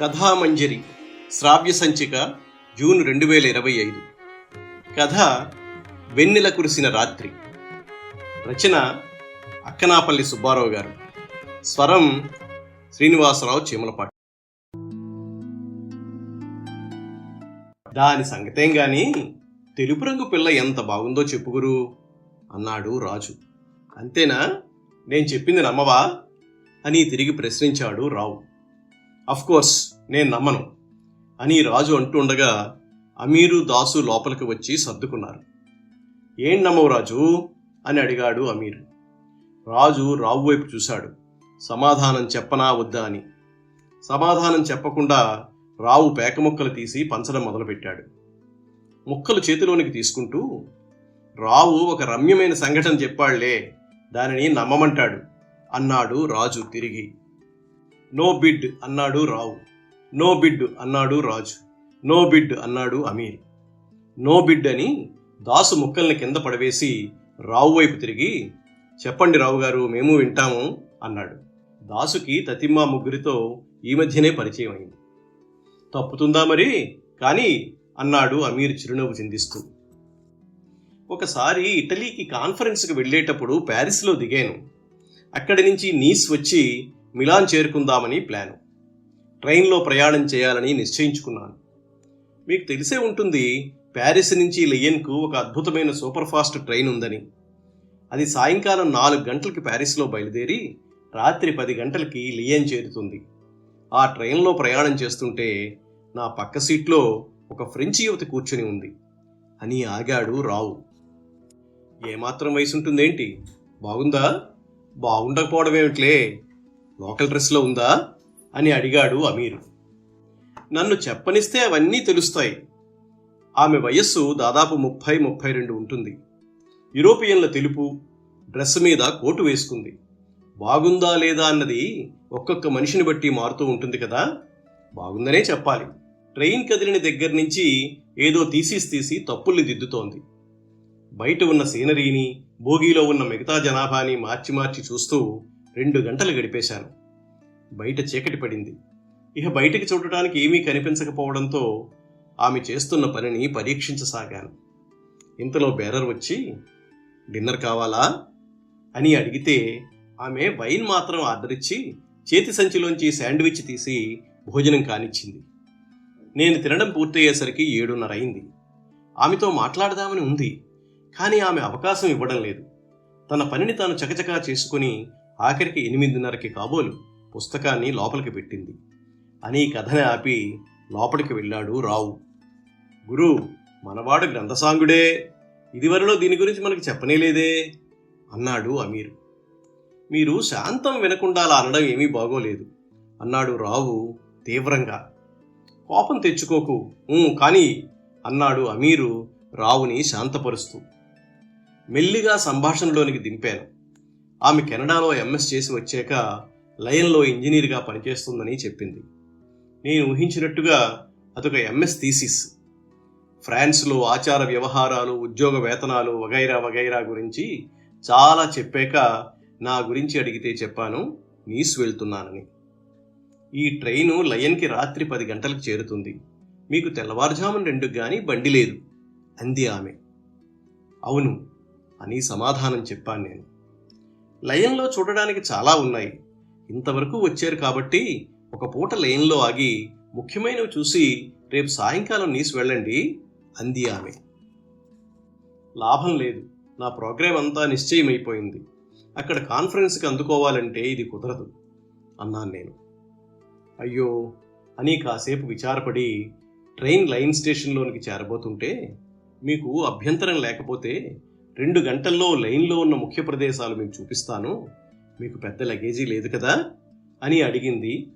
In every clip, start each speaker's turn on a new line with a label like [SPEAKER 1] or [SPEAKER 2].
[SPEAKER 1] కథామంజరి శ్రావ్య సంచిక జూన్ రెండు వేల ఇరవై ఐదు. కథ వెన్నెల కురిసిన రాత్రి. రచన అక్కనాపల్లి సుబ్బారావు గారు. స్వరం శ్రీనివాసరావు చీమలపాటి. దాని సంగతేం గాని తెలుపు రంగు పిల్ల ఎంత బాగుందో చెప్పుగురు అన్నాడు రాజు. అంతేనా? నేను చెప్పింది నమ్మవా? అని తిరిగి ప్రశ్నించాడు రావు. కోర్స్ నేను నమ్మను. అని రాజు అంటుండగా అమీరు దాసు లోపలికి వచ్చి సర్దుకున్నారు. ఏం నమ్మవు రాజు? అని అడిగాడు అమీర్. రాజు రావు వైపు చూశాడు. సమాధానం చెప్పనా వద్దా? అని. సమాధానం చెప్పకుండా రావు పేక ముక్కలు తీసి పంచడం మొదలుపెట్టాడు. ముక్కలు చేతిలోనికి తీసుకుంటూ రావు ఒక రమ్యమైన సంఘటన చెప్పాళ్ళే దానిని నమ్మమంటాడు అన్నాడు రాజు తిరిగి. నో బిడ్ అన్నాడు రావు. నో బిడ్ అన్నాడు రాజు. నో బిడ్ అన్నాడు అమీర్. నో బిడ్ అని దాసు ముక్కల్ని కింద పడవేసి రావు వైపు తిరిగి చెప్పండి రావు గారు మేము వింటాము అన్నాడు. దాసుకి తతిమ్మ ముగ్గురితో ఈ మధ్యనే పరిచయం అయింది. తప్పుతుందా మరి? కానీ అన్నాడు అమీర్ చిరునవ్వు చిందిస్తూ. ఒకసారి ఇటలీకి కాన్ఫరెన్స్కి వెళ్ళేటప్పుడు ప్యారిస్లో దిగాను. అక్కడి నుంచి నీస్ వచ్చి మిలాన్ చేరుకుందామని ప్లాను. ట్రైన్లో ప్రయాణం చేయాలని నిశ్చయించుకున్నాను. మీకు తెలిసే ఉంటుంది ప్యారిస్ నుంచి లియన్కు ఒక అద్భుతమైన సూపర్ ఫాస్ట్ ట్రైన్ ఉందని. అది సాయంకాలం నాలుగు గంటలకి ప్యారిస్లో బయలుదేరి రాత్రి పది గంటలకి లియన్ చేరుతుంది. ఆ ట్రైన్లో ప్రయాణం చేస్తుంటే నా పక్క సీట్లో ఒక ఫ్రెంచ్ యువతి కూర్చొని ఉంది. అని ఆగాడు రావు. ఏమాత్రం వయసు ఉంటుందేంటి బాగుందా? బాగుండకపోవడం ఏమిట్లే లోకల్ డ్రెస్లో ఉందా? అని అడిగాడు అమీర్. నన్ను చెప్పనిస్తే అవన్నీ తెలుస్తాయి. ఆమె వయస్సు దాదాపు ముప్పై ముప్పై రెండు ఉంటుంది. యూరోపియన్ల తెలుపు డ్రెస్ మీద కోటు వేసుకుంది. బాగుందా లేదా అన్నది ఒక్కొక్క మనిషిని బట్టి మారుతూ ఉంటుంది కదా? బాగుందనే చెప్పాలి. ట్రైన్ కదిలిన దగ్గర నుంచి ఏదో తీసేసి తీసి తప్పుల్ని దిద్దుతోంది. బయట ఉన్న సీనరీని భోగిలో ఉన్న మిగతా జనాభాని మార్చి మార్చి చూస్తూ రెండు గంటలు గడిపేశాను. బయట చీకటి పడింది. ఇక బయటికి చూడటానికి ఏమీ కనిపించకపోవడంతో ఆమె చేస్తున్న పనిని పరీక్షించసాగాను. ఇంతలో బేరర్ వచ్చి డిన్నర్ కావాలా? అని అడిగితే ఆమె వైన్ మాత్రం ఆర్డర్ ఇచ్చి చేతి సంచిలోంచి శాండ్విచ్ తీసి భోజనం కానిచ్చింది. నేను తినడం పూర్తయ్యేసరికి ఏడున్నర అయింది. ఆమెతో మాట్లాడదామని ఉంది కానీ ఆమె అవకాశం ఇవ్వడం లేదు. తన పనిని తాను చకచకా చేసుకుని ఆఖరికి ఎనిమిదిన్నరకి కాబోలు పుస్తకాన్ని లోపలికి పెట్టింది. అని కథని ఆపి లోపలికి వెళ్ళాడు రావు. గురు మనవాడు గ్రంథసాంగుడే. ఇదివరలో దీని గురించి మనకు చెప్పనేలేదే అన్నాడు అమీర్. మీరు శాంతం వినకుండా అలా అనడం ఏమీ బాగోలేదు అన్నాడు రావు తీవ్రంగా. కోపం తెచ్చుకోకు కానీ అన్నాడు అమీరు రావుని శాంతపరుస్తూ. మెల్లిగా సంభాషణలోనికి దింపాను. ఆమె కెనడాలో ఎంఎస్ చేసి వచ్చాక లయన్లో ఇంజనీర్గా పనిచేస్తుందని చెప్పింది. నేను ఊహించినట్టుగా అదొక ఎంఎస్ థీసిస్. ఫ్రాన్స్లో ఆచార వ్యవహారాలు ఉద్యోగ వేతనాలు వగైరా వగైరా గురించి చాలా చెప్పాక నా గురించి అడిగితే చెప్పాను నీస్ వెళ్తున్నానని. ఈ ట్రైను లయన్కి రాత్రి పది గంటలకు చేరుతుంది. మీకు తెల్లవారుజామున రెండు కానీ బండి లేదు అంది ఆమె. అవును అని సమాధానం చెప్పాను నేను. లయన్లో చూడడానికి చాలా ఉన్నాయి. ఇంతవరకు వచ్చారు కాబట్టి ఒక పూట లయన్లో ఆగి ముఖ్యమైనవి చూసి రేపు సాయంకాలం నీసి వెళ్ళండి అంది ఆమె. లాభం లేదు. నా ప్రోగ్రాం అంతా నిశ్చయమైపోయింది. అక్కడ కాన్ఫరెన్స్కి అందుకోవాలంటే ఇది కుదరదు అన్నాను నేను. అయ్యో అని కాసేపు విచారపడి ట్రైన్ లైన్ స్టేషన్లోనికి చేరబోతుంటే మీకు అభ్యంతరం లేకపోతే రెండు గంటల్లో లైన్లో ఉన్న ముఖ్య ప్రదేశాలు మీకు చూపిస్తాను. మీకు పెద్ద లగేజీ లేదు కదా? అని అడిగింది.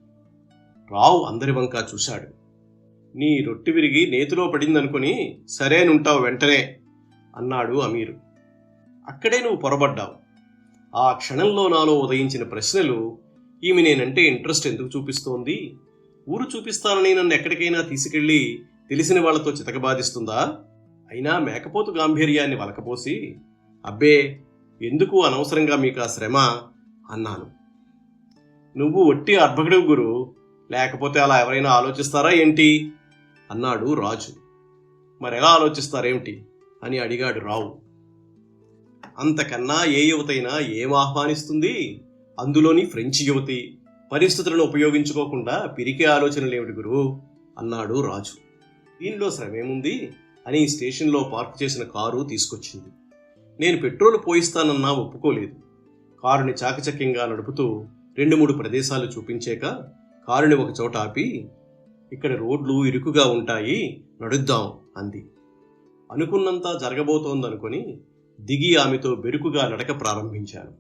[SPEAKER 1] రావు అందరి వంకా చూశాడు. నీ రొట్టె విరిగి నేతిలో పడిందనుకుని సరేనుంటావు వెంటనే అన్నాడు అమీరు. అక్కడే నువ్వు పొరబడ్డావు. ఆ క్షణంలో నాలో ఉదయించిన ప్రశ్నలు ఈమె నేనంటే ఇంట్రెస్ట్ ఎందుకు చూపిస్తోంది? ఊరు చూపిస్తానని నన్ను ఎక్కడికైనా తీసుకెళ్ళి తెలిసిన వాళ్ళతో చితకబాధిస్తుందా? అయినా మేకపోతు గాంభీర్యాన్ని వలకపోసి అబ్బే ఎందుకు అనవసరంగా మీకు ఆ శ్రమ? అన్నాను. నువ్వు ఒట్టి అర్భకుడు గురు లేకపోతే అలా ఎవరైనా ఆలోచిస్తారా ఏంటి? అన్నాడు రాజు. మరెలా ఆలోచిస్తారేమిటి? అని అడిగాడు రావు. అంతకన్నా ఏ యువతైనా ఏం ఆహ్వానిస్తుంది? అందులోని ఫ్రెంచ్ యువతి పరిస్థితులను ఉపయోగించుకోకుండా పిరికి ఆలోచనలేమిటి గురు? అన్నాడు రాజు. దీనిలో శ్రమేముంది? అని స్టేషన్లో పార్క్ చేసిన కారు తీసుకొచ్చింది. నేను పెట్రోల్ పోయిస్తానన్నా ఒప్పుకోలేదు. కారుని చాకచక్యంగా నడుపుతూ రెండు మూడు ప్రదేశాలు చూపించాక కారుని ఒక చోట ఆపి ఇక్కడ రోడ్లు ఇరుకుగా ఉంటాయి నడుద్దాం అంది. అనుకున్నంతా జరగబోతోందనుకొని దిగి ఆమెతో బెరుకుగా నడక ప్రారంభించాను.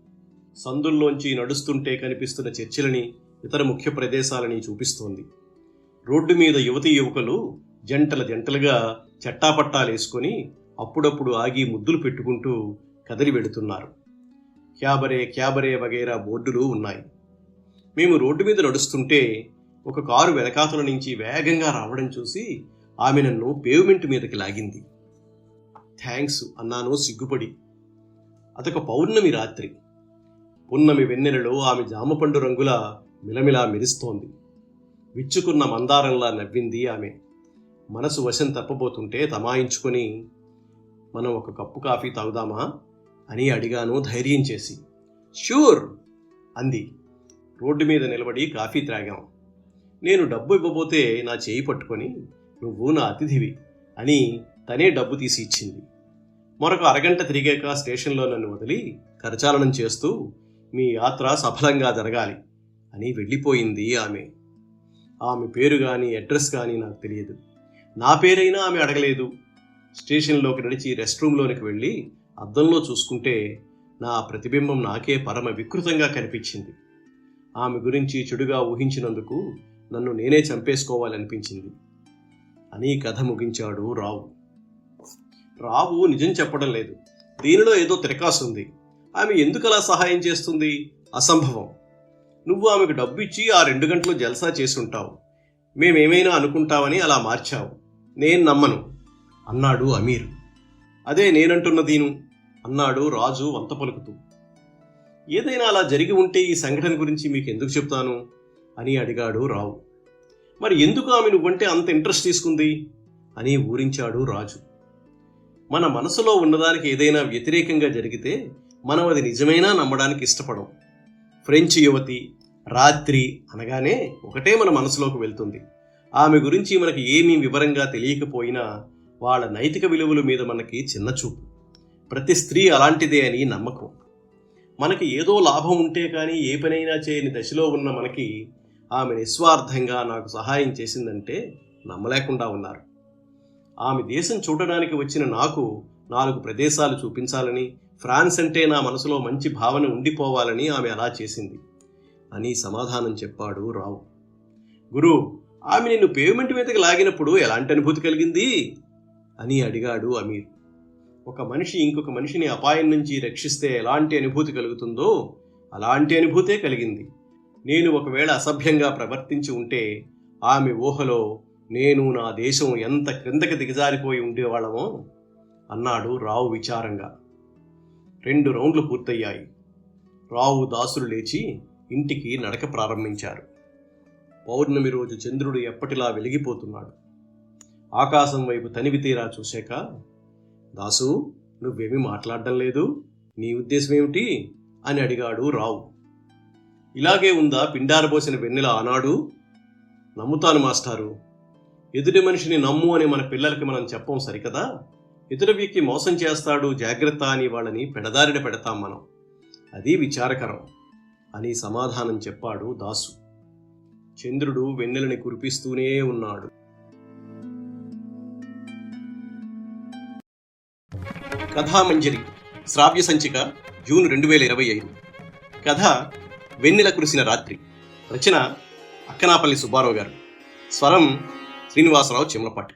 [SPEAKER 1] సందుల్లోంచి నడుస్తుంటే కనిపిస్తున్న చర్చిలని ఇతర ముఖ్య ప్రదేశాలని చూపిస్తోంది. రోడ్డు మీద యువతీ యువకులు జంటల జంటలుగా చట్టాపట్టాలేసుకొని అప్పుడప్పుడు ఆగి ముద్దులు పెట్టుకుంటూ కదిలి వెడుతున్నారు క్యాబరే క్యాబరే వగైరా బోర్డులు ఉన్నాయి. మేము రోడ్డు మీద నడుస్తుంటే ఒక కారు వెనకాతల నుంచి వేగంగా రావడం చూసి ఆమె నన్ను పేవ్మెంట్ మీదకి లాగింది. థ్యాంక్స్ అన్నాను సిగ్గుపడి. అదొక పౌర్ణమి రాత్రి. పున్నమి వెన్నెలలో ఆమె జామపండు రంగుల మిలమిలా మెరుస్తోంది. విచ్చుకున్న మందారంలా నవ్వింది ఆమె. మనసు వశం తప్పబోతుంటే తమాయించుకొని మనం ఒక కప్పు కాఫీ తాగుదామా అని అడిగాను ధైర్యం చేసి. ష్యూర్ అంది. రోడ్డు మీద నిలబడి కాఫీ త్రాగాం. నేను డబ్బు ఇవ్వబోతే నా చేయి పట్టుకొని నువ్వు నా అతిథివి అని తనే డబ్బు తీసి ఇచ్చింది. మరొక అరగంట తిరిగాక స్టేషన్లో నన్ను వదిలి కరచాలనం చేస్తూ మీ యాత్ర సఫలంగా జరగాలి అని వెళ్ళిపోయింది ఆమె. ఆమె పేరు కానీ అడ్రస్ కానీ నాకు తెలియదు. నా పేరైనా ఆమె అడగలేదు. స్టేషన్లోకి నడిచి రెస్ట్ రూమ్లోనికి వెళ్ళి అద్దంలో చూసుకుంటే నా ప్రతిబింబం నాకే పరమ వికృతంగా కనిపించింది. ఆమె గురించి చెడుగా ఊహించినందుకు నన్ను నేనే చంపేసుకోవాలనిపించింది. అని కథ ముగించాడు రావు. రావు నిజం చెప్పడం లేదు. దీనిలో ఏదో తిరకాసుంది ఆమె ఎందుకు అలా సహాయం చేస్తుంది? అసంభవం. నువ్వు ఆమెకు డబ్బు ఇచ్చి ఆ రెండు గంటలు జల్సా చేసుంటావు. మేమేమైనా అనుకుంటావని అలా మార్చావు. నేను నమ్మను. అన్నాడు అమీర్. అదే నేనంటున్నదీను. అన్నాడు రాజు వంత పలుకుతూ. ఏదైనా అలా జరిగి ఉంటే ఈ సంఘటన గురించి మీకు ఎందుకు చెప్తాను? అని అడిగాడు రావు. మరి ఎందుకు ఆమె నువ్వంటే అంత ఇంట్రెస్ట్ తీసుకుంది? అని ఊరించాడు రాజు. మన మనసులో ఉన్నదానికి ఏదైనా వ్యతిరేకంగా జరిగితే మనం అది నిజమైనా నమ్మడానికి ఇష్టపడం. ఫ్రెంచ్ యువతి రాత్రి అనగానే ఒకటే మన మనసులోకి వెళ్తుంది. ఆమె గురించి మనకి ఏమీ వివరంగా తెలియకపోయినా వాళ్ళ నైతిక విలువల మీద మనకి చిన్న చూపు. ప్రతి స్త్రీ అలాంటిదే అని నమ్మకం. మనకి ఏదో లాభం ఉంటే కానీ ఏ పనైనా చేయని దశలో ఉన్న మనకి ఆమె నిస్వార్థంగా నాకు సహాయం చేసిందంటే నమ్మలేకుండా ఉన్నారు. ఆమె దేశం చూడడానికి వచ్చిన నాకు నాలుగు ప్రదేశాలు చూపించాలని ఫ్రాన్స్ అంటే నా మనసులో మంచి భావన ఉండిపోవాలని ఆమె అలా చేసింది. అని సమాధానం చెప్పాడు రావు. గురు ఆమె నిన్ను పేమెంట్ మీదకి లాగినప్పుడు ఎలాంటి అనుభూతి కలిగింది? అని అడిగాడు అమీర్. ఒక మనిషి ఇంకొక మనిషిని అపాయం నుంచి రక్షిస్తే ఎలాంటి అనుభూతి కలుగుతుందో అలాంటి అనుభూతే కలిగింది. నేను ఒకవేళ అసభ్యంగా ప్రవర్తించి ఉంటే ఆమె ఊహలో నేను నా దేశం ఎంత క్రిందకి దిగజారిపోయి ఉండేవాళ్ళమో అన్నాడు రావు విచారంగా. రెండు రౌండ్లు పూర్తయ్యాయి. రావు దాసులు లేచి ఇంటికి నడక ప్రారంభించారు. పౌర్ణమి రోజు చంద్రుడు ఎప్పటిలా వెలిగిపోతున్నాడు? ఆకాశం వైపు తనివి తీరా చూశాక దాసు నువ్వేమీ మాట్లాడడం లేదు? నీ ఉద్దేశం ఏమిటి? అని అడిగాడు రావు. ఇలాగే ఉందా పిండారబోసిన వెన్నెల ఆనాడు? నమ్ముతాను మాస్టారు. ఎదుటి మనిషిని నమ్ము అని మన పిల్లలకి మనం చెప్పం సరికదా? ఇతర వ్యక్తి మోసం చేస్తాడు జాగ్రత్త అని వాళ్ళని పెడదారిన పెడతాం మనం. అది విచారకరం అని సమాధానం చెప్పాడు దాసు. చంద్రుడు వెన్నెలని కురిపిస్తూనే ఉన్నాడు. కథామంజరి శ్రావ్య సంచిక జూన్ రెండు వేల ఇరవై ఐదు. కథ వెన్నెల కురిసిన రాత్రి. రచన అక్కనాపల్లి సుబ్బారావు గారు. స్వరం శ్రీనివాసరావు చిమ్లపాటి.